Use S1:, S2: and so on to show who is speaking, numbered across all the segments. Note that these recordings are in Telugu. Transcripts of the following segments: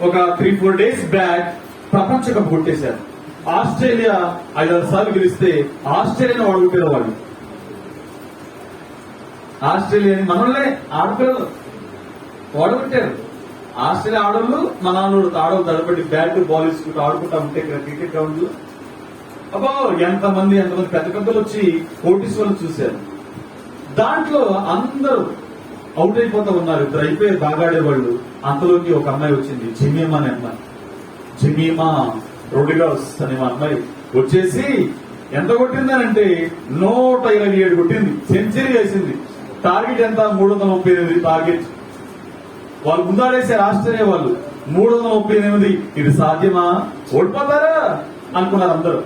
S1: ఒక త్రీ ఫోర్ డేస్ బ్యాక్ ప్రపంచ కప్ కొట్టేశారు. ఆస్ట్రేలియా ఐదారు సార్లు గెలిస్తే ఆస్ట్రేలియాని ఓడిపోయారు వాళ్ళు. ఆస్ట్రేలియాని మనల్నే ఆడపిల్లలు. ఓడగొట్టారు ఆస్ట్రేలియా ఆడవాళ్ళు మన ఆడవాళ్ళు ఆడవాళ్ళు తడబడి బ్యాట్ బాల్ ఇసుకుంటూ ఆడుకుంటా ఉంటే ఇక్కడ క్రికెట్ గ్రౌండ్లో. అబ్బో ఎంతమంది ఎంతమంది పెద్ద పెద్దలు వచ్చి కోటీశ్వరులు చూశారు. దాంట్లో అందరూ అవుట్ అయిపోతా ఉన్నారు. ఇద్దరు అయిపోయి బాగా ఆడేవాళ్ళు. అంతలోకి ఒక అమ్మాయి వచ్చింది. జిమీమా అనే అమ్మాయి. జిమీమా రోడిగాస్ అనే మా అమ్మాయి. వచ్చేసి ఎంత కొట్టిందనంటే నూట ఇరవై ఏడు కొట్టింది. సెంచరీ వేసింది. టార్గెట్ ఎంత? మూడు వందల ముప్పై ఎనిమిది టార్గెట్. వాళ్ళు ముందాడేసారు ఆస్ట్రేలియా వాళ్ళు. మూడు వందల ముప్పై ఎనిమిది. ఇది సాధ్యమా? ఓడిపోతారా? అనుకున్నారు అందరూ.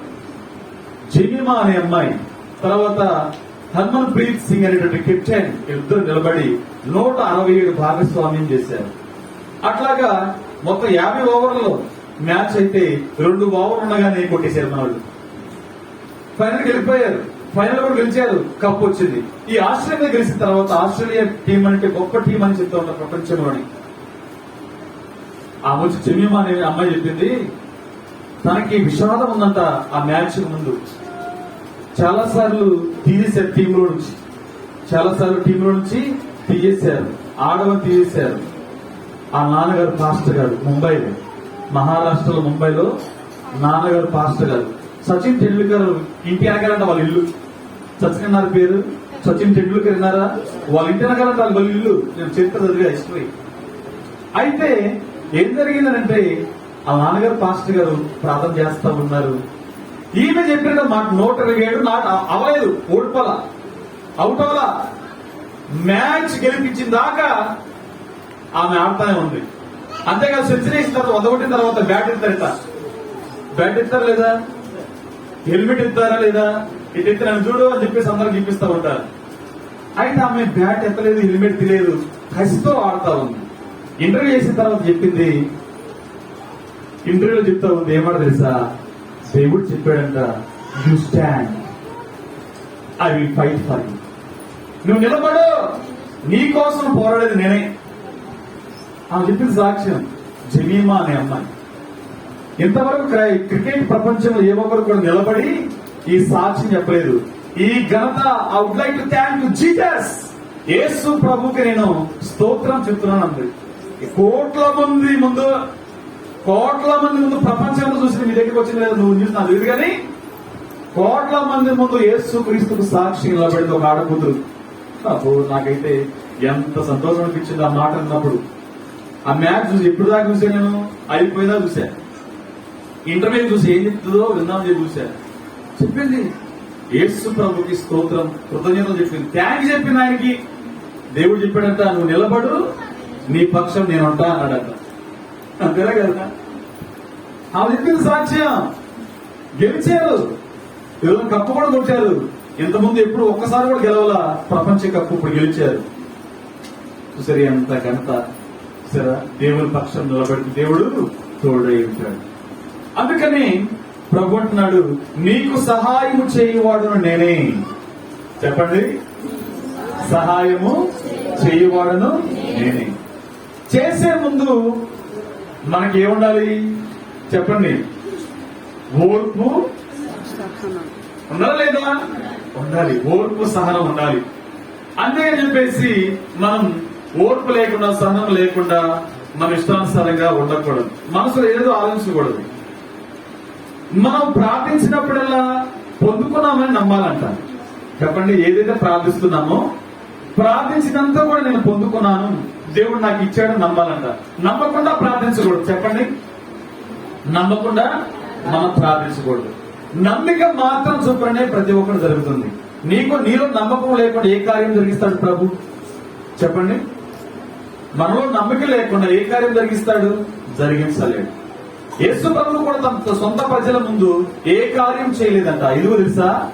S1: జమీమా అనే అమ్మాయి. తర్వాత హర్మన్ ప్రీత్ సింగ్ అనేటువంటి కెప్టెన్ ఇద్దరు నిలబడి నూట అరవై ఏడు భాగస్వామ్యం చేశారు. అట్లాగా మొత్తం యాభై ఓవర్లు మ్యాచ్ అయితే రెండు ఓవర్లు ఉండగానే కొట్టేశారు మన వాళ్ళు? ఫైనల్ గెలిపోయారు. ఫైనల్ కూడా గెలిచారు. కప్ వచ్చింది. ఈ ఆస్ట్రేలియా గెలిచిన తర్వాత ఆస్ట్రేలియా టీం అంటే గొప్ప టీం అని చెప్తా ఉన్నారు ప్రపంచంలోని ఆ వచ్చి చెమీమా అనే అమ్మాయి చెప్పింది తనకి విషాదం ఉందంట ఆ మ్యాచ్ ముందు. చాలా సార్లు తీసేశారు టీంలో నుంచి. చాలా సార్లు టీంలో నుంచి తీసేశారు. ఆడవని తీసేశారు. ఆ నాన్నగారు పాస్టర్ గారు ముంబైలో మహారాష్ట్రలో ముంబైలో నాన్నగారు పాస్టర్ గారు సచిన్ టెండూల్కర్ ఇంటి వెనకాలంట వాళ్ళ ఇల్లు. సచిన్ గారి పేరు. సచిన్ టెండూల్కర్ విన్నారా వాళ్ళ ఇంటి వెనకాలంట వాళ్ళ ఇల్లు. నేను చరిత్ర చదివా హిస్టరీ అయితే ఏం జరిగిందనంటే ఆ నాన్నగారు పాస్టర్ గారు ప్రార్థన చేస్తా ఉన్నారు. ఈమె చెప్పిన మాకు నూట ఇరవై ఏడు నాకు అవలేదు. ఓడిపోలా అవుట్ అవలా మ్యాచ్ గెలిపించిన దాకా ఆమె ఆడతానే ఉంది. అంతేకాదు సెంచరీ వేసిన తర్వాత వదగొట్టిన తర్వాత బ్యాట్ ఇస్తారట. బ్యాట్ ఇస్తారా లేదా? హెల్మెట్ ఇస్తారా లేదా? ఇది ఇస్తే నన్ను చూడు అని చెప్పేసి అందరికి చూపిస్తా ఉంటారు. అయితే ఆమె బ్యాట్ ఎత్తలేదు హెల్మెట్ తెలియదు కసితో ఆడుతా ఉంది. ఇంటర్వ్యూ చేసిన తర్వాత చెప్పింది ఇంటర్వ్యూలో చెప్తా ఉంది ఏమాట తెలుసా? దేవుడు చెప్పాడంట you stand I will fight for you నువ్వు నిలబడు. నీ కోసం పోరాడేది నేనే. ఆమె చెప్పింది సాక్ష్యం జమీమా అనే అమ్మాయి. ఇంతవరకు క్రికెట్ ప్రపంచంలో ఏ ఒక్కరు కూడా నిలబడి ఈ సాక్ష్యం చెప్పలేదు. ఈ ఘనత I would like to thank you Jesus Yesu ప్రభుకి నేను స్తోత్రం చెప్తున్నాను అంది కోట్ల మంది ముందు కోట్ల మంది ముందు ప్రపంచంలో చూసి మీ దగ్గరికి వచ్చింది లేదు నువ్వు న్యూస్ నాకు తెలియదు కానీ కోట్ల మంది ముందు యేసు క్రీస్తుకు సాక్షి నిలబడింది ఒక ఆడకూతురు. అప్పుడు నాకైతే ఎంత సంతోషం అనిపించింది ఆ మాట అన్నప్పుడు. ఆ మ్యాచ్ చూసి ఎప్పుడు దాకా చూసా నేను? అయిపోయిందా చూసా. ఇంటర్వ్యూ చూసి ఏం చెప్తుందో విందామని చెప్పి చూసా. చెప్పింది ఏసు ప్రభుకి స్తోత్రం. కృతజ్ఞతలు చెప్పింది. థ్యాంక్ చెప్పింది ఆయనకి. దేవుడు చెప్పాడంట నువ్వు నిలబడు నీ పక్షం నేను ఉంటా అన్నాడట. అంతేనా కదా? ఆమె చెప్పింది సాక్ష్యం. గెలిచారు. ఈరోజు కప్పు కూడా కొట్టారు. ఇంతకుముందు ఎప్పుడు ఒక్కసారి కూడా గెలవాల. ప్రపంచ కప్పు ఇప్పుడు గెలిచారు. చూసారు ఎంత ఘనత. దేవుని పక్షం నిలబడి దేవుడు తోడై ఉంటాడు. అందుకని ప్రభు అంటున్నాడు నీకు సహాయం చేయవాడు నేనే. చెప్పండి. సహాయము చేయవాడును నేనే. చేసే ముందు మనకి ఏముండాలి? చెప్పండి. ఓర్పు ఉండాలా లేదా? ఉండాలి. ఓర్పు సహనం ఉండాలి. అందుకని చెప్పేసి మనం ఓర్పు లేకుండా సహనం లేకుండా మన ఇష్టానుసారంగా ఉండకూడదు. మనసులో ఏదో ఆలోచించకూడదు. మనం ప్రార్థించినప్పుడల్లా పొందుకున్నామని నమ్మాలంట. చెప్పండి ఏదైతే ప్రార్థిస్తున్నామో ప్రార్థించినంత కూడా నేను పొందుకున్నాను. దేవుడు నాకు ఇచ్చాడని నమ్మాలంట. నమ్మకుండా ప్రార్థించకూడదు. చెప్పండి. నమ్మకుండా మనం ప్రార్థించకూడదు. నమ్మిక మాత్రం చొప్పునే ప్రతి ఒక్కరు జరుగుతుంది. నీకు నీలో నమ్మకం లేకుండా ఏ కార్యం జరిగిస్తాడు ప్రభు? చెప్పండి. మనలో నమ్మిక లేకుండా ఏ కార్యం జరిగిస్తాడు? జరిగించలేడు. యేసు ప్రభు కూడా తమ సొంత ప్రజల ముందు ఏ కార్యం చేయలేదంట. ఎందుకు తెలుసా?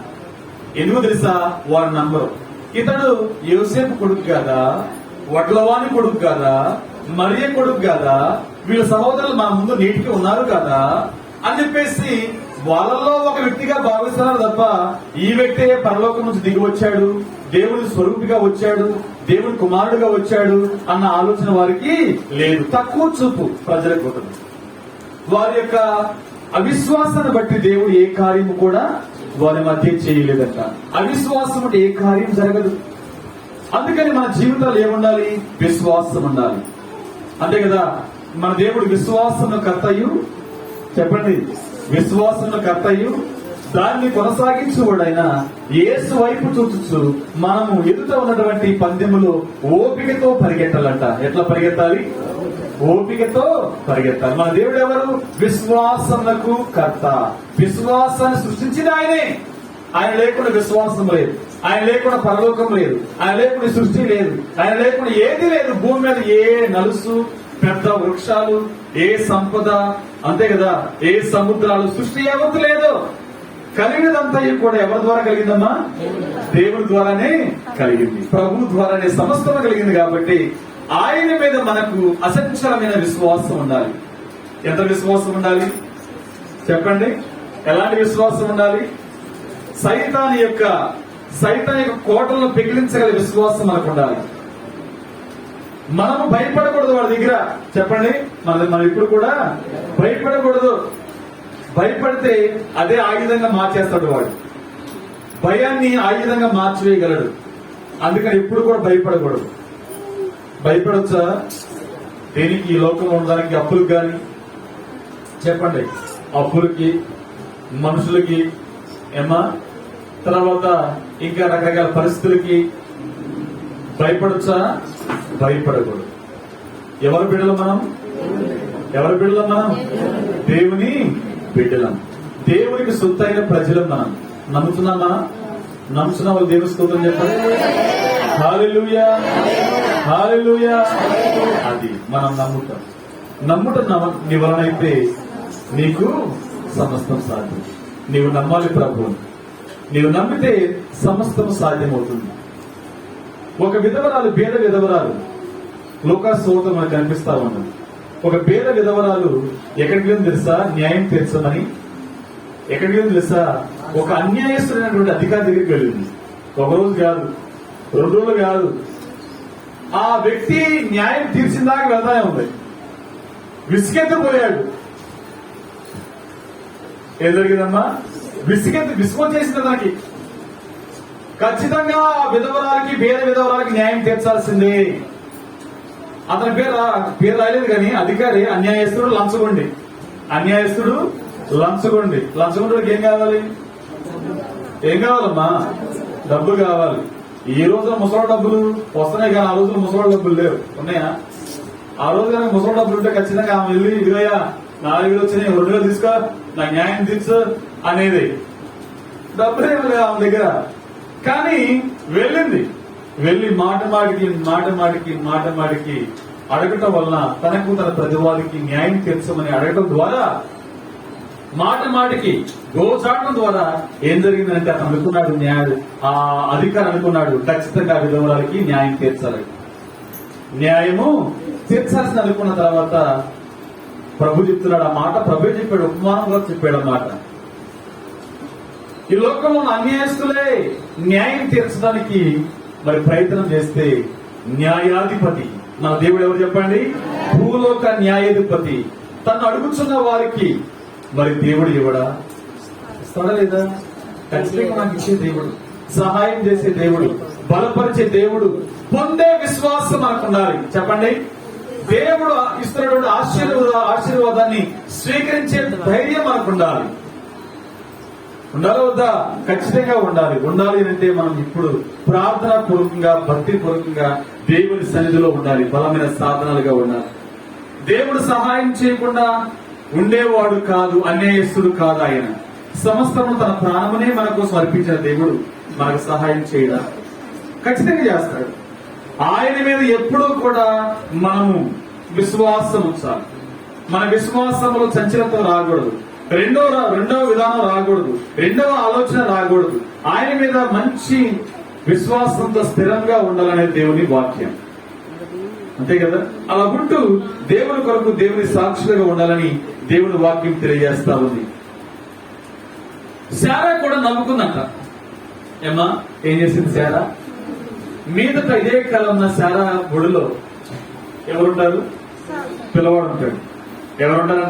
S1: ఎందుకు తెలుసా? వారు నమ్మరు. ఇతడు యోసేపు కొడుకు కాదా? వడ్లవాని కొడుకు కాదా? మరియ కొడుకు కాదా? వీళ్ళ సహోదరులు మన ముందు నీటికి ఉన్నారు కదా? అని చెప్పేసి వాళ్ళల్లో ఒక వ్యక్తిగా భావిస్తున్నారు తప్ప ఈ వ్యక్తి పరలోకం నుంచి దిగి వచ్చాడు దేవుడి స్వరూపిగా వచ్చాడు దేవుడి కుమారుడిగా వచ్చాడు అన్న ఆలోచన వారికి లేదు. తక్కువ చూపు ప్రజలకు ఉంటుంది. వారి యొక్క అవిశ్వాసాన్ని బట్టి దేవుడు ఏ కార్యము కూడా వారి మధ్య చేయలేదంట. అవిశ్వాసం అంటే ఏ కార్యం జరగదు. అందుకని మన జీవితాలు ఏముండాలి? విశ్వాసం ఉండాలి. అంతే కదా? మన దేవుడు విశ్వాసం కర్తయు చెప్పండి. విశ్వాసం కర్తయు దాన్ని కొనసాగించువాడైన యేసు వైపు చూచుచు మనము ఎదుట ఉన్నటువంటి పందెములో ఓపికతో పరిగెత్తాలంట. ఎట్లా పరిగెత్తాలి? ఓపికతో పరిగెత్తాలి. మన దేవుడు ఎవరు? విశ్వాసములకు కర్త. విశ్వాసాన్ని సృష్టించిన ఆయనే. ఆయన లేకుండా విశ్వాసం లేదు. ఆయన లేకుండా పరలోకం లేదు. ఆయన లేకుండా సృష్టి లేదు. ఆయన లేకుండా ఏది లేదు. భూమి మీద ఏ నలుసు పెద్ద వృక్షాలు ఏ సంపద అంతే కదా ఏ సముద్రాలు సృష్టి ఎవరికి లేదు. కలిగినదంతా కూడా ఎవరి ద్వారా కలిగిందమ్మా? దేవుడి ద్వారానే కలిగింది. ప్రభు ద్వారానే సమస్తం కలిగింది కాబట్టి ఆయన మీద మనకు అసంచలమైన విశ్వాసం ఉండాలి. ఎంత విశ్వాసం ఉండాలి? చెప్పండి. ఎలాంటి విశ్వాసం ఉండాలి? సైతాన్ యొక్క సైతాన్ యొక్క కోటలను పెగిలించగల విశ్వాసం మనకు ఉండాలి. మనము భయపడకూడదు వాళ్ళ దగ్గర. చెప్పండి మన మనం ఇప్పుడు కూడా భయపడకూడదు. భయపడితే అదే ఆయుధంగా మార్చేస్తాడు వాడు. భయాన్ని ఆయుధంగా మార్చివేయగలడు. అందుకని ఇప్పుడు కూడా భయపడకూడదు. భయపడొచ్చా? దేనికి? ఈ లోకంలో ఉండడానికి అప్పులకు కానీ చెప్పండి అప్పులకి మనుషులకి ఏమా తర్వాత ఇంకా రకరకాల పరిస్థితులకి భయపడొచ్చా? భయపడకూడదు. ఎవరి బిడ్డలం మనం? ఎవరి బిడ్డలం మనం? దేవుని బిడ్డలం. దేవునికి సొత్తైన ప్రజలం మనం. నమ్ముతున్నాం మనం? నమ్ముతున్న వాళ్ళు దేవుని స్తోత్రం చెప్పండి హాలెలూయా హాలెలూయా అది మనం నమ్ముతాం. నమ్ముట నివరణైతే నీకు సమస్తం సాధ్యం. నీవు నమ్మాలి ప్రభువుని నీవు నమ్మితే సమస్తం సాధ్యమవుతుంది. ఒక విధవరాలు పేద విధవరాలు లోకా సోత మనకు కనిపిస్తా ఉన్నది. ఒక పేద విధవరాలు ఎక్కడికి వెళ్ళి తెలుసా? న్యాయం తీర్చమని ఎక్కడికి వెళ్ళి తెలుసా? ఒక అన్యాయస్తుడైనటువంటి అధికారి దగ్గరికి వెళ్ళింది. ఒక రోజు కాదు రెండు రోజులు కాదు. ఆ వ్యక్తి న్యాయం తీర్చిందాక వెళ్తానే ఉంది. విసుకెత్తిపోయాడు ఏం జరిగిందమ్మా? విసిగెత్తి విసుకొచ్చేసిన దానికి ఖచ్చితంగా ఆ విధవరాలకి పేద విధవరాలకి న్యాయం తీర్చాల్సిందే. అతని పేరు పేరు రాయలేదు కానీ అధికారి అన్యాయస్తుడు లంచగొండి. అన్యాయస్తుడు లంచగొండి. లంచగొండకి ఏం కావాలి? ఏం కావాలమ్మా? డబ్బు కావాలి. ఈ రోజున ముసలి డబ్బులు వస్తున్నాయి కానీ ఆ రోజున ముసలి డబ్బులు లేవు. ఉన్నాయా? ఆ రోజు కనుక ముసలి డబ్బులు ఉంటే ఖచ్చితంగా ఆమె వెళ్ళి ఇదిగయ్యా నాలుగు వచ్చినాయి రెండు వేలు తీసుకో నా న్యాయం తీర్చు అనేది. డబ్బులు ఏమి లేవు ఆమె దగ్గర. కానీ వెళ్ళింది. వెళ్ళి మాట మాటికి మాట మాటికి మాట మాటికి అడగటం వలన తనకు తన ప్రతివాదికి న్యాయం తీర్చమని అడగటం ద్వారా మాట మాటికి గోచాటం ద్వారా ఏం జరిగిందంటే అతను అనుకున్నాడు న్యాయం ఆ అధికారి అనుకున్నాడు ఖచ్చితంగా విధవరాలకి న్యాయం తీర్చాలి. న్యాయము తీర్చాల్సిన అనుకున్న తర్వాత ప్రభు చెప్తున్నాడు ఆ మాట ప్రభు చెప్పాడు ఉపమానంగా చెప్పాడు అన్నమాట. ఈ లోకంలో అన్యాయస్తులే న్యాయం తీర్చడానికి మరి ప్రయత్నం చేస్తే న్యాయాధిపతి. మన దేవుడు ఎవరు చెప్పండి? భూలోక న్యాయాధిపతి. తను అడుగుతున్న వారికి మరి దేవుడు ఇవ్వడా? ఇస్తాడా లేదా ఖచ్చితంగా నాకు ఇచ్చే దేవుడు. సహాయం చేసే దేవుడు. బలపరిచే దేవుడు. పొందే విశ్వాసం మనకు ఉండాలి. చెప్పండి. దేవుడు ఇస్తున్నటువంటి ఆశీర్వాద ఆశీర్వాదాన్ని స్వీకరించే ధైర్యం మనకు ఉండాలి. ఉండాలా వద్దా ఖచ్చితంగా ఉండాలి. ఉండాలి అంటే మనం ఇప్పుడు ప్రార్థన పూర్వకంగా భక్తి పూర్వకంగా దేవుని సన్నిధిలో ఉండాలి. బలమైన సాధనాలుగా ఉండాలి. దేవుడు సహాయం చేయకుండా ఉండేవాడు కాదు అన్యాయస్తుడు కాదు ఆయన. సమస్తము తన ప్రాణమునే మన కోసం అర్పించిన దేవుడు మనకు సహాయం చేయడా? ఖచ్చితంగా చేస్తాడు. ఆయన మీద ఎప్పుడూ కూడా మనము విశ్వాసం ఉంచాలి. మన విశ్వాసంలో చంచలత్వం రాకూడదు. రెండో రా- రెండవ విధానం రాకూడదు. రెండవ ఆలోచన రాకూడదు. ఆయన మీద మంచి విశ్వాసంతో స్థిరంగా ఉండాలనే దేవుని వాక్యం. అంతే కదా? అలా ఉంటూ దేవుని కొరకు దేవుని సాక్షులుగా ఉండాలని దేవుని వాక్యం తెలియజేస్తా ఉంది. శారా కూడా నవ్వుకుందంట. ఏమ్మా? ఏం చేసింది శారా? మీదట ఇదే కాలం ఉన్న శారా గుడిలో ఎవరుంటారు? పిల్లవాడు ఉంటాడు. ఎవరుంటారంట?